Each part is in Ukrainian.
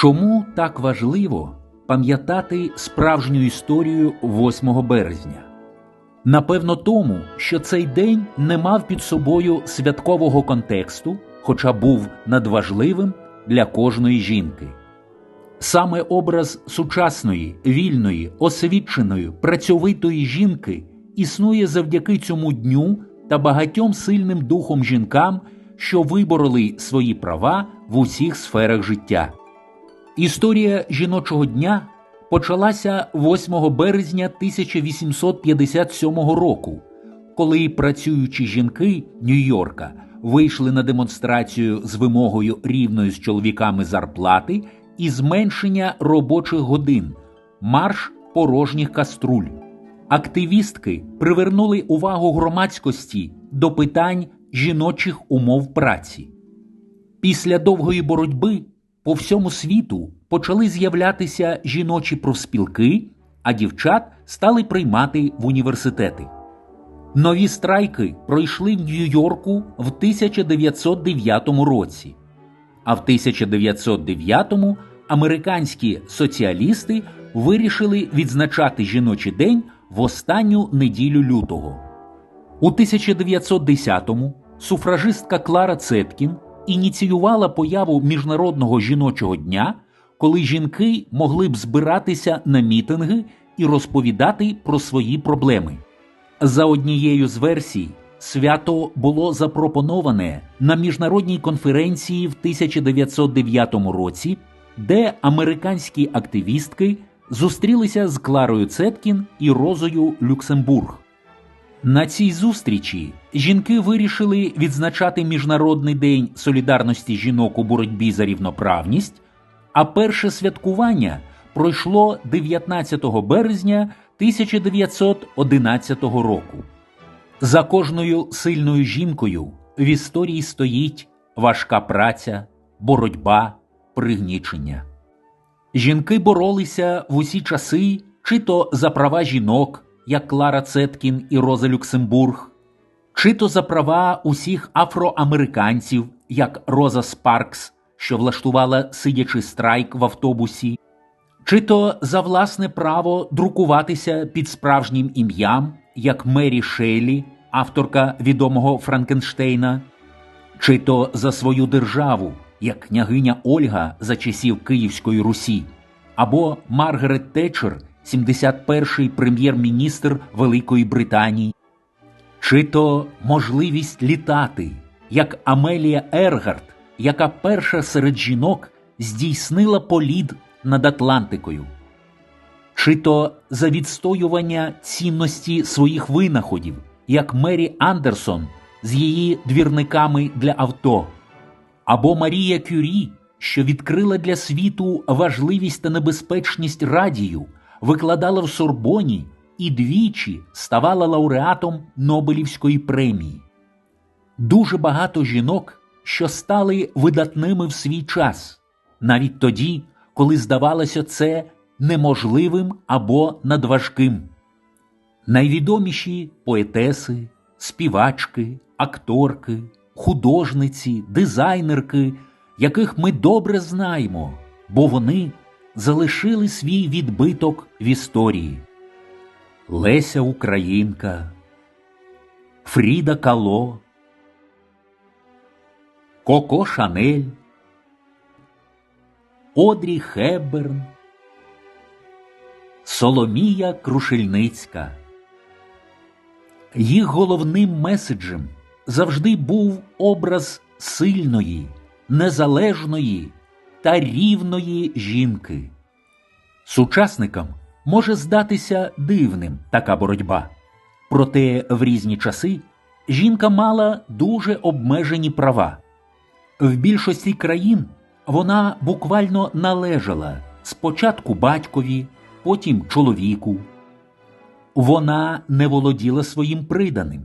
Чому так важливо пам'ятати справжню історію 8 березня? Напевно, тому, що цей день не мав під собою святкового контексту, хоча був надважливим для кожної жінки. Саме образ сучасної, вільної, освіченої, працьовитої жінки існує завдяки цьому дню та багатьом сильним духом жінкам, що вибороли свої права в усіх сферах життя. Історія жіночого дня почалася 8 березня 1857 року, коли працюючі жінки Нью-Йорка вийшли на демонстрацію з вимогою рівної з чоловіками зарплати і зменшення робочих годин, марш порожніх каструль. Активістки привернули увагу громадськості до питань жіночих умов праці. Після довгої боротьби по всьому світу почали з'являтися жіночі профспілки, а дівчат стали приймати в університети. Нові страйки пройшли в Нью-Йорку в 1909 році, а в 1909-му американські соціалісти вирішили відзначати жіночий день в останню неділю лютого. У 1910-му суфражистка Клара Цеткін ініціювала появу Міжнародного жіночого дня, коли жінки могли б збиратися на мітинги і розповідати про свої проблеми. За однією з версій, свято було запропоноване на міжнародній конференції в 1909 році, де американські активістки зустрілися з Кларою Цеткін і Розою Люксембург. На цій зустрічі жінки вирішили відзначати Міжнародний день солідарності жінок у боротьбі за рівноправність, а перше святкування пройшло 19 березня 1911 року. За кожною сильною жінкою в історії стоїть важка праця, боротьба, пригнічення. Жінки боролися в усі часи чи то за права жінок, як Клара Цеткін і Роза Люксембург, чи то за права усіх афроамериканців, як Роза Спаркс, що влаштувала сидячий страйк в автобусі, чи то за власне право друкуватися під справжнім ім'ям, як Мері Шейлі, авторка відомого Франкенштейна, чи то за свою державу, як княгиня Ольга за часів Київської Русі, або Маргарет Тетчер, 71-й прем'єр-міністр Великої Британії, чи то можливість літати, як Амелія Ергард, яка перша серед жінок здійснила політ над Атлантикою, чи то за відстоювання цінності своїх винаходів, як Мері Андерсон з її двірниками для авто, або Марія Кюрі, що відкрила для світу важливість та небезпечність радію, викладала в Сорбоні і двічі ставала лауреатом Нобелівської премії. Дуже багато жінок, що стали видатними в свій час, навіть тоді, коли здавалося це неможливим або надважким. Найвідоміші поетеси, співачки, акторки, художниці, дизайнерки, яких ми добре знаємо, бо вони залишили свій відбиток в історії. Леся Українка, Фріда Кало, Коко Шанель, Одрі Хебберн, Соломія Крушельницька. Їх головним меседжем завжди був образ сильної, незалежної та рівної жінки. Сучасникам може здатися дивним така боротьба, проте в різні часи жінка мала дуже обмежені права. В більшості країн вона буквально належала спочатку батькові, потім чоловіку. Вона не володіла своїм приданим.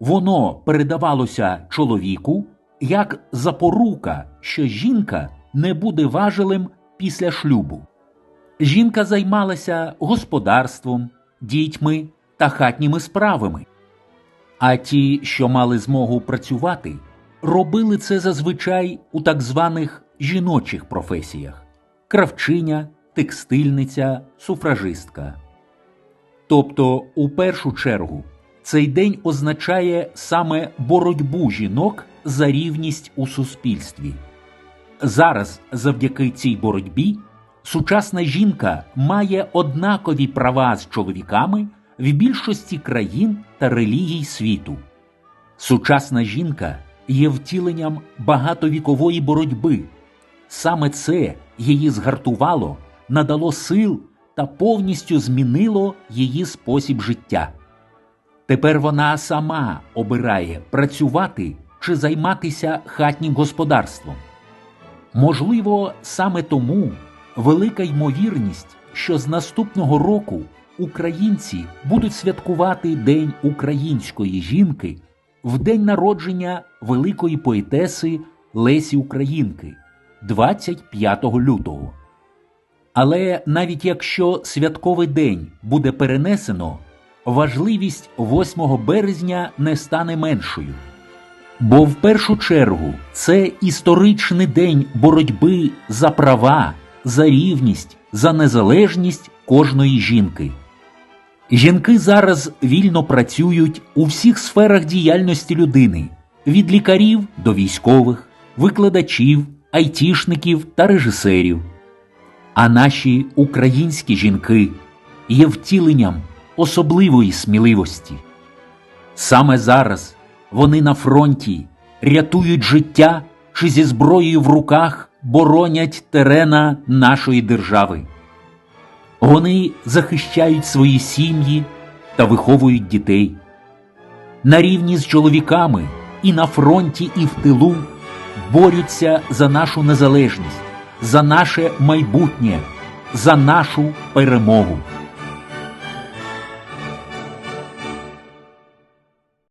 Воно передавалося чоловіку як запорука, що жінка не буде важелем після шлюбу. Жінка займалася господарством, дітьми та хатніми справами. А ті, що мали змогу працювати, робили це зазвичай у так званих жіночих професіях. кравчиня, текстильниця, суфражистка. Тобто, у першу чергу, цей день означає саме боротьбу жінок за рівність у суспільстві. Зараз, завдяки цій боротьбі, сучасна жінка має однакові права з чоловіками в більшості країн та релігій світу. Сучасна жінка є втіленням багатовікової боротьби. Саме це її згартувало, надало сил та повністю змінило її спосіб життя. Тепер вона сама обирає працювати чи займатися хатнім господарством. Можливо, саме тому велика ймовірність, що з наступного року українці будуть святкувати День української жінки в день народження великої поетеси Лесі Українки 25 лютого. Але навіть якщо святковий день буде перенесено, важливість 8 березня не стане меншою. Бо в першу чергу це історичний день боротьби за права, за рівність, за незалежність кожної жінки. Жінки зараз вільно працюють у всіх сферах діяльності людини від лікарів до військових, викладачів, айтішників та режисерів. А наші українські жінки є втіленням особливої сміливості. Саме зараз вони на фронті рятують життя чи зі зброєю в руках боронять терена нашої держави. Вони захищають свої сім'ї та виховують дітей. На рівні з чоловіками і на фронті, і в тилу борються за нашу незалежність, за наше майбутнє, за нашу перемогу.